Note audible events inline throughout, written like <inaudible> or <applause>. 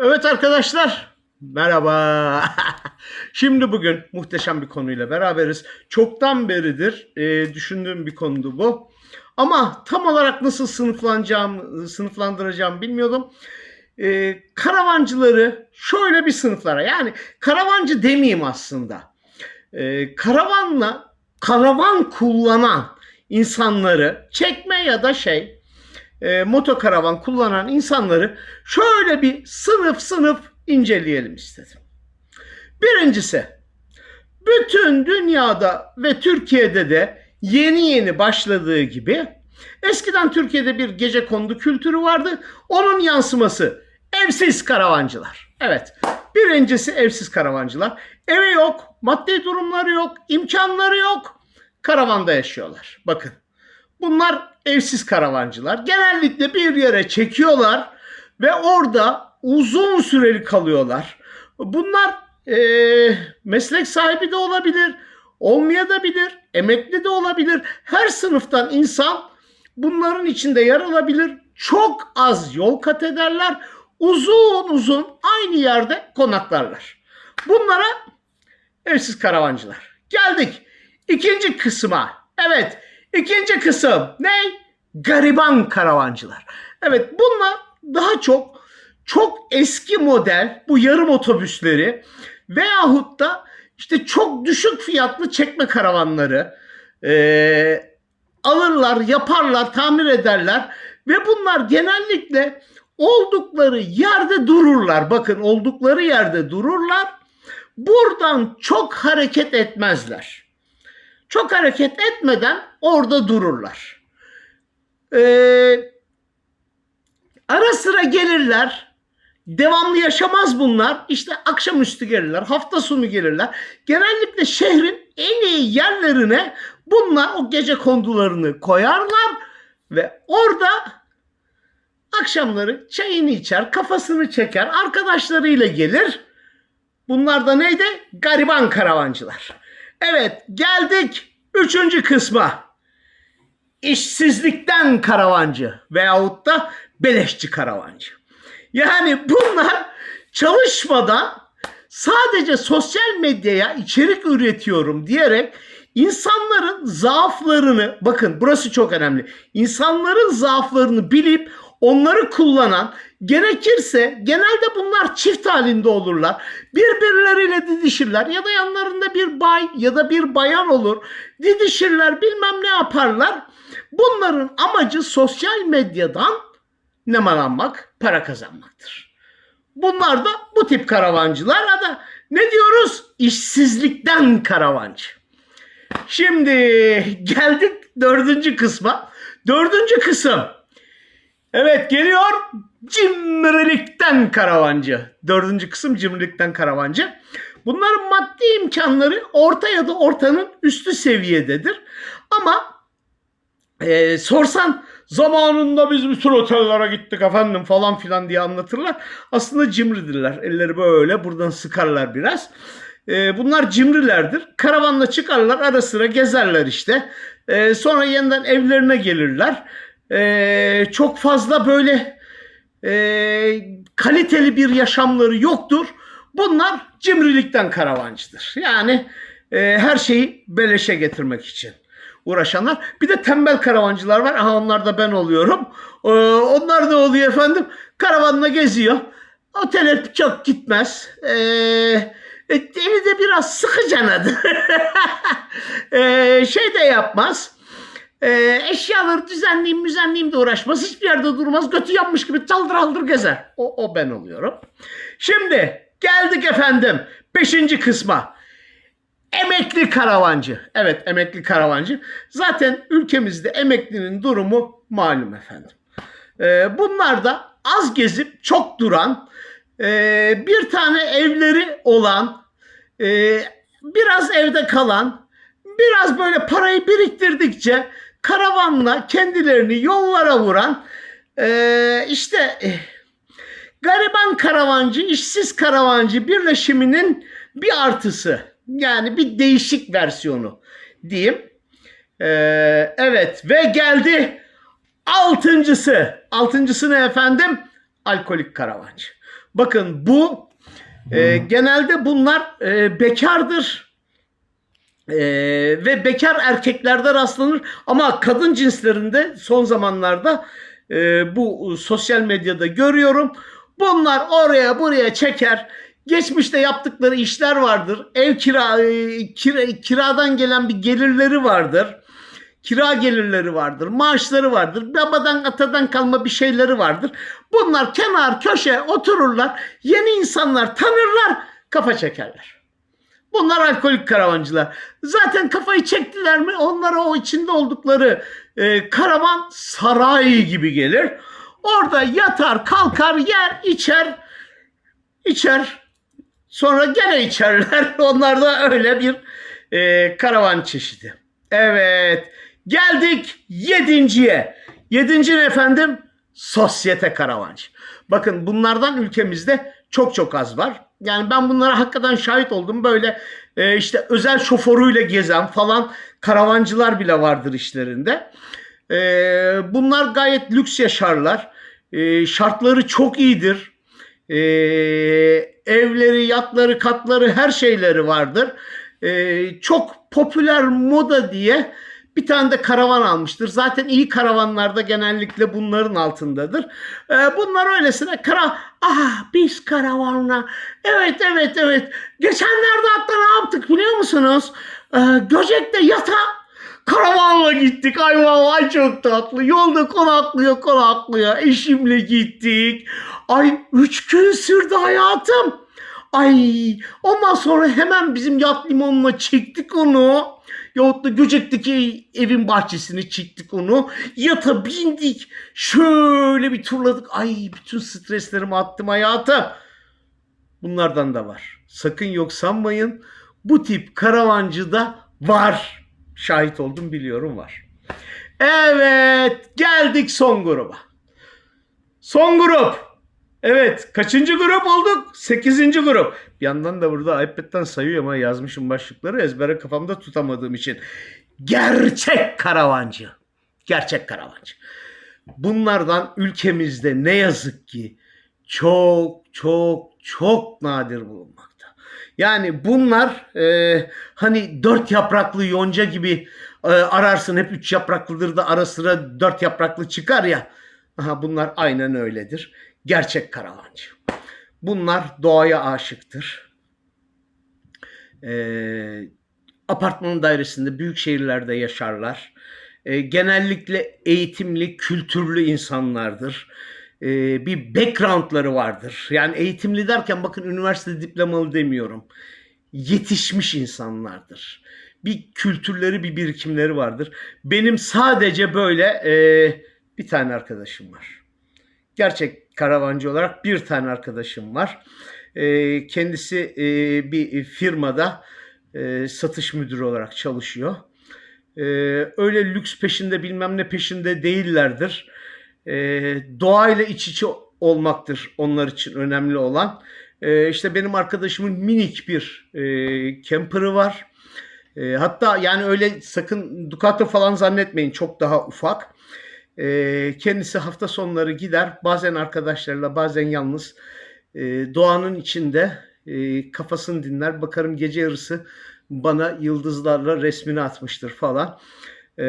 Evet arkadaşlar, merhaba. <laughs> Şimdi bugün muhteşem bir konuyla beraberiz. Çoktan beridir e, düşündüğüm bir konudu bu. Ama tam olarak nasıl sınıflanacağım, sınıflandıracağım bilmiyordum. E, karavancıları şöyle bir sınıflara, yani karavancı demeyeyim aslında. E, karavanla, karavan kullanan insanları çekme ya da şey, e, motokaravan kullanan insanları şöyle bir sınıf sınıf inceleyelim istedim. Birincisi, bütün dünyada ve Türkiye'de de yeni yeni başladığı gibi eskiden Türkiye'de bir gece kondu kültürü vardı. Onun yansıması evsiz karavancılar. Evet, birincisi evsiz karavancılar. Evi yok, maddi durumları yok, imkanları yok. Karavanda yaşıyorlar. Bakın. Bunlar evsiz karavancılar. Genellikle bir yere çekiyorlar ve orada uzun süreli kalıyorlar. Bunlar eee, meslek sahibi de olabilir, olmayabilir, emekli de olabilir. Her sınıftan insan bunların içinde yer alabilir. Çok az yol kat ederler. Uzun uzun aynı yerde konaklarlar. Bunlara evsiz karavancılar. Geldik ikinci kısma. Evet, ikinci kısım ne? Gariban karavancılar. Evet, bunlar daha çok çok eski model bu yarım otobüsleri veyahut da işte çok düşük fiyatlı çekme karavanları eee, alırlar, yaparlar, tamir ederler ve bunlar genellikle oldukları yerde dururlar. Bakın oldukları yerde dururlar. Buradan çok hareket etmezler. Çok hareket etmeden orada dururlar. Ee, ara sıra gelirler. Devamlı yaşamaz bunlar. İşte akşamüstü gelirler, hafta sonu gelirler. Genellikle şehrin en iyi yerlerine bunlar o gece kondularını koyarlar ve orada akşamları çayını içer, kafasını çeker, arkadaşlarıyla gelir. Bunlar da neydi? Gariban karavancılar. Evet geldik üçüncü kısma. İşsizlikten karavancı veyahut da beleşçi karavancı. Yani bunlar çalışmadan sadece sosyal medyaya içerik üretiyorum diyerek insanların zaaflarını bakın burası çok önemli. İnsanların zaaflarını bilip onları kullanan gerekirse genelde bunlar çift halinde olurlar. Birbirleriyle didişirler ya da yanlarında bir bay ya da bir bayan olur. Didişirler bilmem ne yaparlar. Bunların amacı sosyal medyadan nemalanmak, para kazanmaktır. Bunlar da bu tip karavancılar da ne diyoruz? İşsizlikten karavancı. Şimdi geldik dördüncü kısma. Dördüncü kısım. Evet geliyor cimrilikten karavancı. Dördüncü kısım cimrilikten karavancı. Bunların maddi imkanları orta ya da ortanın üstü seviyededir. Ama e, sorsan zamanında biz bütün otellere gittik efendim falan filan diye anlatırlar. Aslında cimridirler. Elleri böyle buradan sıkarlar biraz. E, bunlar cimrilerdir. Karavanla çıkarlar ara sıra gezerler işte. E, sonra yeniden evlerine gelirler. E, çok fazla böyle e, kaliteli bir yaşamları yoktur. Bunlar cimrilikten karavancıdır. Yani e, her şeyi beleşe getirmek için uğraşanlar. Bir de tembel karavancılar var. Aha onlar da ben oluyorum. Ee, onlar da oluyor efendim. Karavanla geziyor. Otele çok gitmez. Ee, e, evi de biraz sıkıcanadır. <laughs> ee, şey de yapmaz. Ee, eşyaları düzenleyeyim müzenleyeyim de uğraşmaz. Hiçbir yerde durmaz. Götü yanmış gibi çaldır aldır gezer. O, o ben oluyorum. Şimdi geldik efendim. Beşinci kısma. Emekli karavancı. Evet emekli karavancı. Zaten ülkemizde emeklinin durumu malum efendim. Ee, bunlar da az gezip çok duran, e, bir tane evleri olan, e, biraz evde kalan, biraz böyle parayı biriktirdikçe karavanla kendilerini yollara vuran, e, işte e, gariban karavancı, işsiz karavancı birleşiminin bir artısı. Yani bir değişik versiyonu diyeyim. Ee, evet ve geldi altıncısı. Altıncısı ne efendim? alkolik karavancı. Bakın bu e, genelde bunlar e, bekardır. E, ve bekar erkeklerde rastlanır ama kadın cinslerinde son zamanlarda e, bu sosyal medyada görüyorum. Bunlar oraya buraya çeker. Geçmişte yaptıkları işler vardır. Ev kira, e, kira kiradan gelen bir gelirleri vardır. Kira gelirleri vardır, maaşları vardır, babadan atadan kalma bir şeyleri vardır. Bunlar kenar köşe otururlar, yeni insanlar tanırlar, kafa çekerler. Bunlar alkolik karavancılar. Zaten kafayı çektiler mi onlara o içinde oldukları e, karavan saray gibi gelir. Orada yatar, kalkar, yer, içer, içer. Sonra gene içerler. <laughs> Onlar da öyle bir e, karavan çeşidi. Evet. Geldik yedinciye. Yedinci ne efendim? Sosyete karavancı. Bakın bunlardan ülkemizde çok çok az var. Yani ben bunlara hakikaten şahit oldum. Böyle e, işte özel şoförüyle gezen falan karavancılar bile vardır işlerinde. E, bunlar gayet lüks yaşarlar. E, şartları çok iyidir. E, evleri, yatları, katları her şeyleri vardır. E, çok popüler moda diye bir tane de karavan almıştır. Zaten iyi karavanlarda genellikle bunların altındadır. Ee, bunlar öylesine kara... Ah biz karavanla... Evet evet evet. Geçenlerde hatta ne yaptık biliyor musunuz? Ee, Göcek'te yata karavanla gittik. Ay vallahi çok tatlı. Yolda konaklıyor konaklıyor. Eşimle gittik. Ay üç gün sürdü hayatım. Ay ondan sonra hemen bizim yat limanına çektik onu. Yahut da Göcek'teki evin bahçesine çıktık onu. Yata bindik. Şöyle bir turladık. Ay bütün streslerimi attım hayatım. Bunlardan da var. Sakın yok sanmayın. Bu tip karavancı da var. Şahit oldum biliyorum var. Evet geldik son gruba. Son grup. Evet kaçıncı grup olduk? Sekizinci grup. Bir yandan da burada iPad'den sayıyorum ama yazmışım başlıkları ezbere kafamda tutamadığım için. Gerçek karavancı. Gerçek karavancı. Bunlardan ülkemizde ne yazık ki çok çok çok nadir bulunmakta. Yani bunlar e, hani dört yapraklı yonca gibi e, ararsın hep üç yapraklıdır da ara sıra dört yapraklı çıkar ya. Aha, bunlar aynen öyledir gerçek karavancı. Bunlar doğaya aşıktır. Ee, apartman dairesinde büyük şehirlerde yaşarlar. Ee, genellikle eğitimli, kültürlü insanlardır. Ee, bir backgroundları vardır. Yani eğitimli derken bakın üniversite diplomalı demiyorum. Yetişmiş insanlardır. Bir kültürleri, bir birikimleri vardır. Benim sadece böyle e, bir tane arkadaşım var. Gerçek karavancı olarak bir tane arkadaşım var. E, kendisi e, bir firmada e, satış müdürü olarak çalışıyor. E, öyle lüks peşinde bilmem ne peşinde değillerdir. E, doğayla iç içe olmaktır onlar için önemli olan. E, işte benim arkadaşımın minik bir e, camper'ı var. Hatta yani öyle sakın Ducato falan zannetmeyin çok daha ufak. E, kendisi hafta sonları gider. Bazen arkadaşlarıyla bazen yalnız e, doğanın içinde e, kafasını dinler. Bakarım gece yarısı bana yıldızlarla resmini atmıştır falan. E,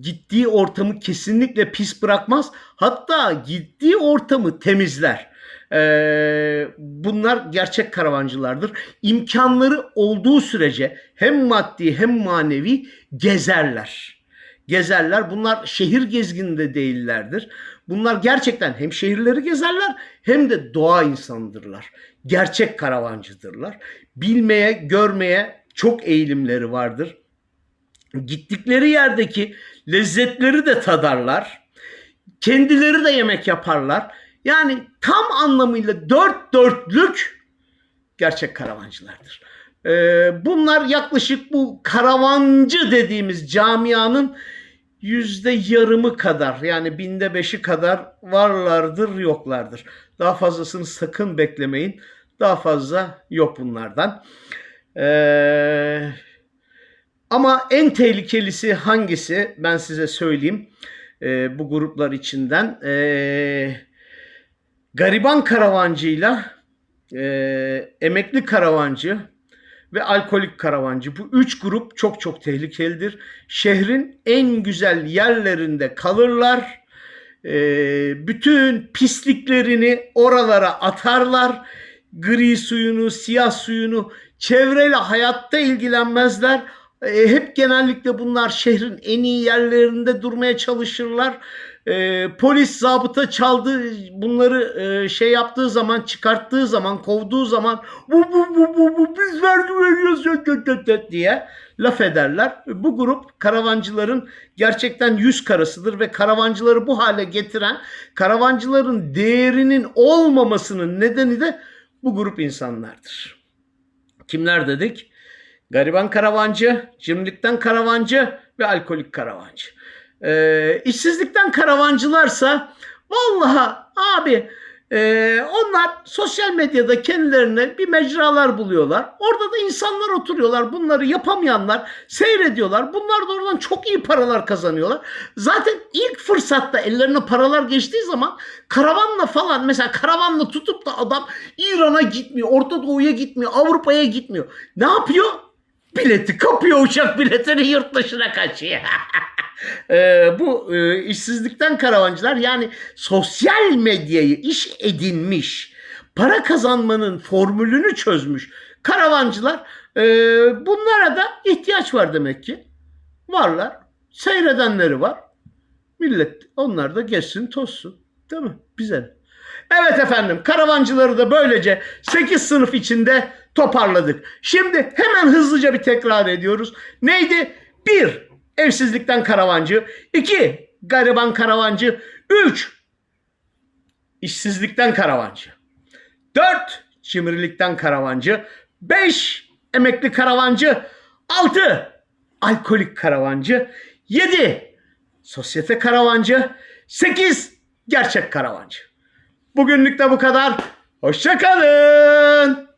gittiği ortamı kesinlikle pis bırakmaz. Hatta gittiği ortamı temizler. Ee, bunlar gerçek karavancılardır. İmkanları olduğu sürece hem maddi hem manevi gezerler gezerler. Bunlar şehir gezgininde değillerdir. Bunlar gerçekten hem şehirleri gezerler hem de doğa insanıdırlar. Gerçek karavancıdırlar. Bilmeye, görmeye çok eğilimleri vardır. Gittikleri yerdeki lezzetleri de tadarlar. Kendileri de yemek yaparlar. Yani tam anlamıyla dört dörtlük gerçek karavancılardır. Ee, bunlar yaklaşık bu karavancı dediğimiz camianın yüzde yarımı kadar yani binde beşi kadar varlardır yoklardır. Daha fazlasını sakın beklemeyin. Daha fazla yok bunlardan. Ee, ama en tehlikelisi hangisi ben size söyleyeyim ee, bu gruplar içinden. Ee, gariban karavancıyla e, emekli karavancı ve alkolik karavancı. Bu üç grup çok çok tehlikelidir. Şehrin en güzel yerlerinde kalırlar. E, bütün pisliklerini oralara atarlar. Gri suyunu, siyah suyunu, çevreyle hayatta ilgilenmezler. E, hep genellikle bunlar şehrin en iyi yerlerinde durmaya çalışırlar. E, polis zabıta çaldı bunları e, şey yaptığı zaman çıkarttığı zaman kovduğu zaman bu bu bu bu, bu biz vergi veriyoruz diye laf ederler. Bu grup karavancıların gerçekten yüz karasıdır ve karavancıları bu hale getiren karavancıların değerinin olmamasının nedeni de bu grup insanlardır. Kimler dedik? Gariban karavancı, cimrilikten karavancı ve alkolik karavancı. Ee, işsizlikten karavancılarsa vallahi abi e, onlar sosyal medyada kendilerine bir mecralar buluyorlar. Orada da insanlar oturuyorlar. Bunları yapamayanlar seyrediyorlar. Bunlar da oradan çok iyi paralar kazanıyorlar. Zaten ilk fırsatta ellerine paralar geçtiği zaman karavanla falan mesela karavanla tutup da adam İran'a gitmiyor, Orta Doğu'ya gitmiyor, Avrupa'ya gitmiyor. Ne yapıyor? Bileti kapıyor uçak biletini yurt dışına kaçıyor. <laughs> Ee, bu e, işsizlikten karavancılar yani sosyal medyayı iş edinmiş, para kazanmanın formülünü çözmüş karavancılar e, bunlara da ihtiyaç var demek ki. Varlar. Seyredenleri var. Millet onlar da geçsin tozsun. Değil mi? Bize ne? Evet efendim karavancıları da böylece 8 sınıf içinde toparladık. Şimdi hemen hızlıca bir tekrar ediyoruz. Neydi? 1. Evsizlikten karavancı. 2. Gariban karavancı. 3. İşsizlikten karavancı. 4. Cimrilikten karavancı. 5. Emekli karavancı. 6. Alkolik karavancı. 7. Sosyete karavancı. 8. Gerçek karavancı. Bugünlük de bu kadar. Hoşçakalın.